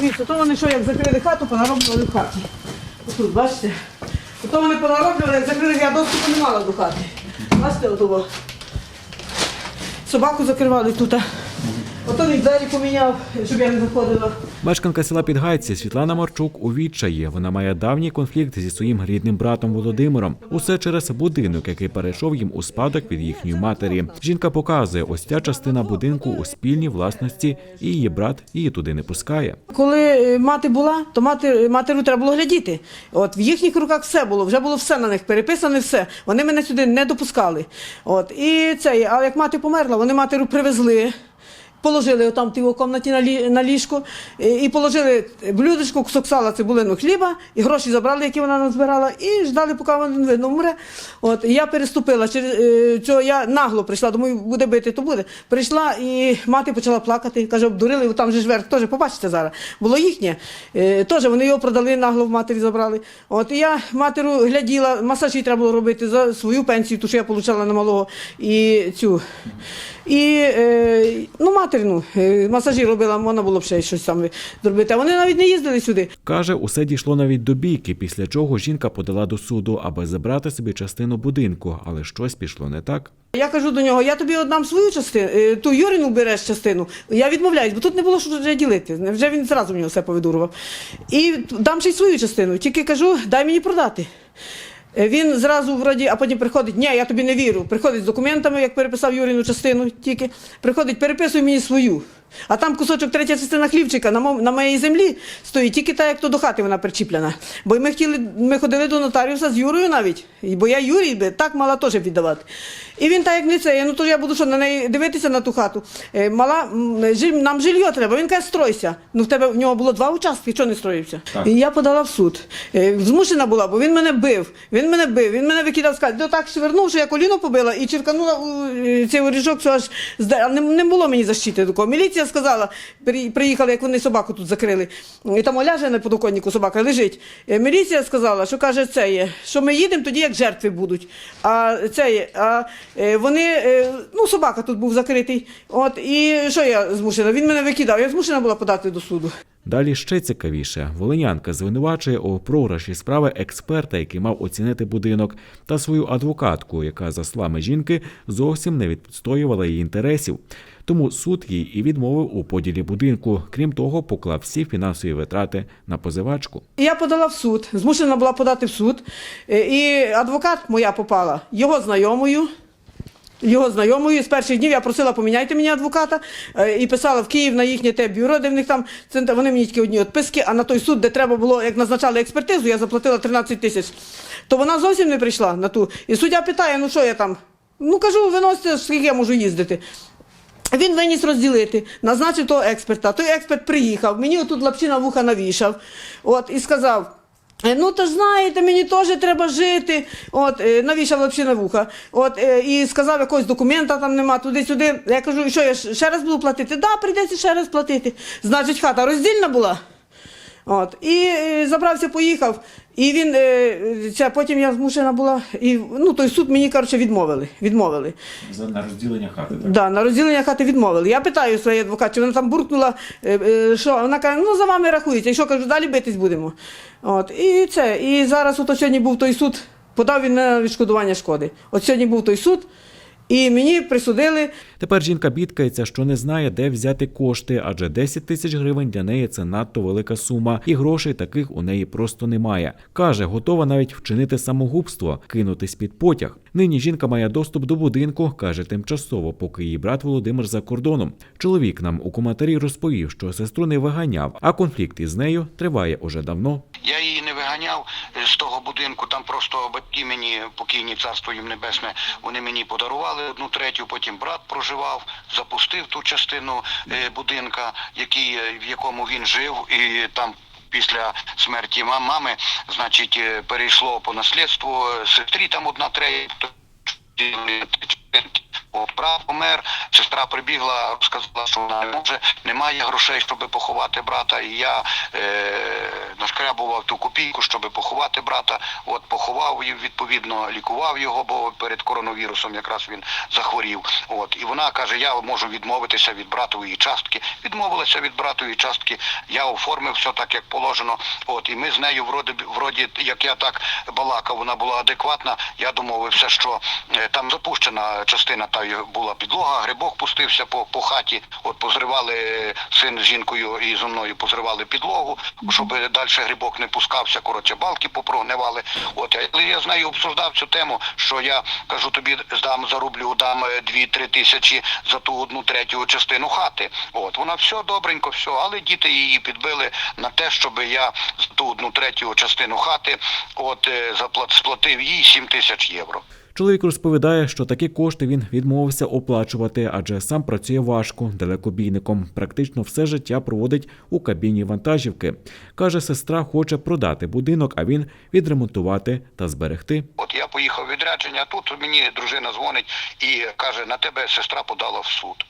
Дивіться, то вони що, як закрили хату, понароблювали в хаті. Отут, бачите? То вони понароблювали, як закрили, я доступу не мала до хати. Бачите, отого. Собаку закривали тут. Ото він двері поміняв, щоб я не заходила. Мешканка села Підгайці Світлана Марчук у відчаї. Вона має давній конфлікт зі своїм рідним братом Володимиром. Усе через будинок, який перейшов їм у спадок від їхньої матері. Жінка показує, ось ця частина будинку у спільній власності, і її брат її туди не пускає. Коли е, мати була, то мати, матеру треба було глядіти. От в їхніх руках все було, вже було все на них переписане, все. Вони мене сюди не допускали. От і це, а як мати померла, вони матеру привезли. Положили отам в тій кімнаті на, лі, на ліжко і, положили блюдечко, кусок сала, цибулину хліба, і гроші забрали, які вона назбирала, і ждали, поки вона видно вмре. От, я переступила через е, цього, я нагло прийшла, думаю, буде бити, то буде. Прийшла і мати почала плакати, каже, обдурили, там же ж верх теж, побачите зараз. Було їхнє. Е, теж вони його продали, нагло в матері забрали. От, і я матеру гляділа, масажі треба було робити за свою пенсію, ту, що я отримала на малого, і цю. І е, ну, материну, е, масажі робила, можна було б ще щось там зробити. А вони навіть не їздили сюди. Каже, усе дійшло навіть до бійки, після чого жінка подала до суду, аби забрати собі частину будинку, але щось пішло не так. Я кажу до нього, я тобі однам свою частину, е, ту Юрину береш частину. Я відмовляюсь, бо тут не було що вже ділити. Вже він зразу мені все повидурував. І дам ще й свою частину. Тільки кажу, дай мені продати. Е, Він зразу вроді, а потім приходить, ні, я тобі не вірю. Приходить з документами, як переписав Юріну частину, тільки приходить, переписуй мені свою. А там кусочок третя частина хлібчика на, мо- на моїй землі стоїть, тільки так, як то до хати вона причіплена. Бо ми хотіли, ми ходили до нотаріуса з Юрою навіть, і- бо я Юрій би так мала теж віддавати. І він так як не це, ну то я буду що на неї дивитися на ту хату. Е, Мала, м, нам жилье треба. Він каже, стройся. Ну в тебе в нього було два участки, чого не строївся? І я подала в суд. Е, Змушена була, бо він мене бив. Він мене бив, він мене викидав з хати. Так швернув, що я коліно побила і черканула у е, цей оріжок, що аж а не, не було мені защити такого. Міліція сказала, при- приїхали, як вони собаку тут закрили. І там ляже на подоконнику собака лежить. Е, Міліція сказала, що каже, це є, що ми їдемо тоді, як жертви будуть. А це є, а е, вони, е, ну, собака тут був закритий. От, і що я змушена? Він мене викидав, я змушена була подати до суду. Далі ще цікавіше. Волинянка звинувачує у програші справи експерта, який мав оцінити будинок, та свою адвокатку, яка, за словами жінки, зовсім не відстоювала її інтересів. Тому суд їй і відмовив у поділі будинку. Крім того, поклав всі фінансові витрати на позивачку. Я подала в суд, змушена була подати в суд. Е, І адвокат моя попала його знайомою. Його знайомою з перших днів я просила поміняйте мені адвоката е, і писала в Київ на їхнє те бюро, де в них там. Вони мені тільки одні відписки, а на той суд, де треба було, як назначали експертизу, я заплатила 13 тисяч. То вона зовсім не прийшла на ту. І суддя питає: ну що я там? Ну кажу, виносите, скільки я можу їздити. Він виніс розділити, назначив того експерта. Той експерт приїхав, мені отут лапчина вуха навішав. От, і сказав. «Е, Ну, то ж знаєте, мені теж треба жити. От, е, навішав лапшина вуха. От, е, і сказав, якогось документа там нема, туди-сюди. Я кажу, що я ще раз буду платити? Да, прийдеться ще раз платити. Значить, хата роздільна була. От, і е, забрався, поїхав. І він, е, це, потім я змушена була, і ну, той суд мені, коротше, відмовили. відмовили. на розділення хати. Да, на розділення хати відмовили. Я питаю своєї адвокат, чи вона там буркнула, е, що вона каже, ну за вами рахується. І що кажу, далі битись будемо. От, і це. І зараз от сьогодні був той суд, подав він на відшкодування шкоди. От сьогодні був той суд, і мені присудили Тепер жінка бідкається, що не знає, де взяти кошти, адже 10 тисяч гривень для неї це надто велика сума, і грошей таких у неї просто немає. Каже, готова навіть вчинити самогубство, кинутись під потяг. Нині жінка має доступ до будинку, каже тимчасово, поки її брат Володимир за кордоном. Чоловік нам у коментарі розповів, що сестру не виганяв, а конфлікт із нею триває уже давно. Я її не виганяв е, з того будинку. Там просто батьки мені покійні царство їм небесне. Вони мені подарували одну третю. Потім брат проживав, запустив ту частину е, будинка, який е, в якому він жив, і там. Після смерті мами, значить, е, перейшло по наслідству е, сестрі там одна третя. Брат помер, сестра прибігла, розказала, що вона не може, немає грошей, щоб поховати брата. І я е, нашкрябував ту копійку, щоб поховати брата. От поховав і відповідно лікував його, бо перед коронавірусом якраз він захворів. От і вона каже: Я можу відмовитися від братової частки. Відмовилася від братової частки. Я оформив все так, як положено. От і ми з нею вроді, вроді, як я так балакав, вона була адекватна. Я домовився, що е, там запущена частина та була підлога, грибок пустився по, по хаті. От позривали е, син з жінкою і зі мною позривали підлогу, щоб далі грибок не пускався. Коротше, балки попрогнивали. От але я з нею обсуждав цю тему, що я кажу, тобі здам зарублю, дам 2-3 тисячі за ту одну третю частину хати. От вона все добренько, все, але діти її підбили на те, щоб я за ту одну третю частину хати от е, заплат сплатив їй 7 тисяч євро. Чоловік розповідає, що такі кошти він відмовився оплачувати, адже сам працює важко, далекобійником. Практично все життя проводить у кабіні вантажівки. Каже, сестра хоче продати будинок, а він відремонтувати та зберегти. От я поїхав відрядження, тут мені дружина дзвонить і каже, на тебе сестра подала в суд.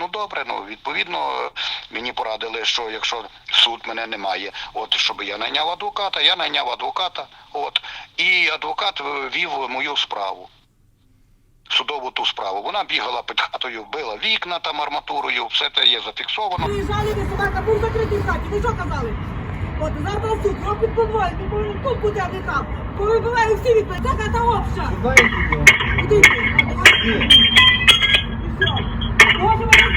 Ну добре, ну відповідно мені порадили, що якщо суд мене немає, от щоб я найняв адвоката, я найняв адвоката, і адвокат вів мою справу. Судову ту справу. Вона бігала під хатою, била вікна там арматурою, все це є зафіксовано. Приїжджали, де собака був закритий в хаті. Ви що казали? От завтра суд, під конвоєм, він тут а не там. Повибиваю всі відповіді. Це хата обща. Куди йти? А, давай. І все. Може, вона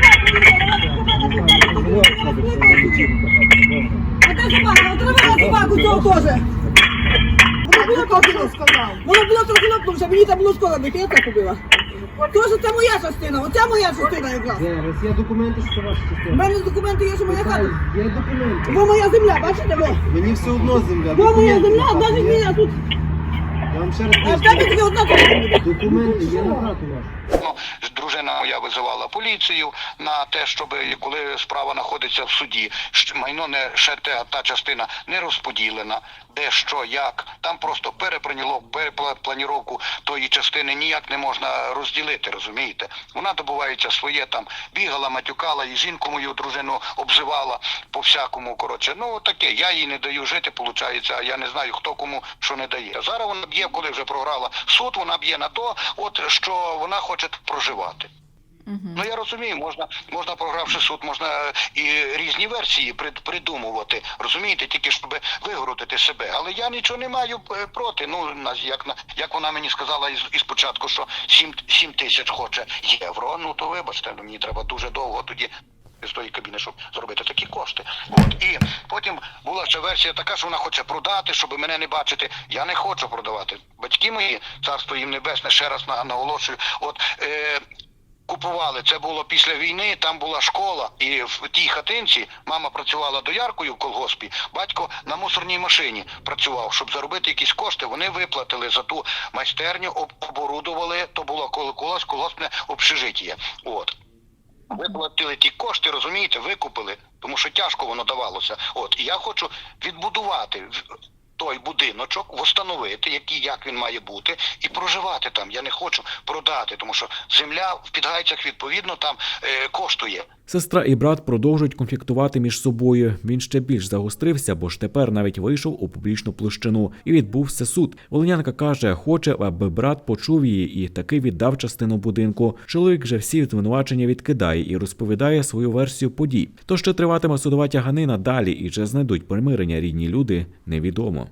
А де собака? Отримала собаку цього теж. Вона була трохи сказав. Вона була трохи напнувша, мені там було школа бити, я так побила. Тож це моя частина, оця моя частина якраз. Зараз є документи, що це ваша У частина. мене документи є, що моя хата. Є документи. Бо моя земля, бачите, бо? Мені все одно земля. Бо моя Документи земля, на хату навіть є? мене тут. Я вам ще раз в тебе поясню. тільки одна копія буде. Документи є на хату вашу. Ну, дружина моя визивала поліцію на те, щоб коли справа знаходиться в суді, щ- майно не ще те, та частина не розподілена, де що, як. Там просто перепланіло- перепланіровку тої частини ніяк не можна розділити, розумієте? Вона добувається своє там, бігала, матюкала, і жінку мою дружину обзивала по всякому. Коротше, ну таке, я їй не даю жити, виходить, а я не знаю, хто кому що не дає. Зараз вона б'є, коли вже програла суд, вона б'є на то, от що вона хоче тут проживати. Ну я розумію, можна, можна програвши суд, можна е, і різні версії придумувати, розумієте, тільки щоб вигородити себе. Але я нічого не маю е, проти. Ну як на як вона мені сказала із, із початку, що 7, 7 тисяч хоче євро. Ну то вибачте, ну мені треба дуже довго тоді. З тої кабіни, щоб зробити такі кошти. От і потім була ще версія така, що вона хоче продати, щоб мене не бачити. Я не хочу продавати. Батьки мої, царство їм небесне, ще раз на- наголошую. От е, купували. Це було після війни. Там була школа, і в тій хатинці мама працювала дояркою в колгоспі. Батько на мусорній машині працював, щоб заробити якісь кошти. Вони виплатили за ту майстерню, оборудували. То було коли колись колгоспне общежиття. От. Виплатили ті кошти, розумієте, викупили, тому що тяжко воно давалося. От і я хочу відбудувати той будиночок, встановити, який як він має бути, і проживати там. Я не хочу продати, тому що земля в підгайцях відповідно там е, коштує. Сестра і брат продовжують конфліктувати між собою. Він ще більш загострився, бо ж тепер навіть вийшов у публічну площину і відбувся суд. Волинянка каже, хоче, аби брат почув її і таки віддав частину будинку. Чоловік же всі звинувачення відкидає і розповідає свою версію подій. То що триватиме судова тяганина далі і чи знайдуть примирення рідні люди, невідомо.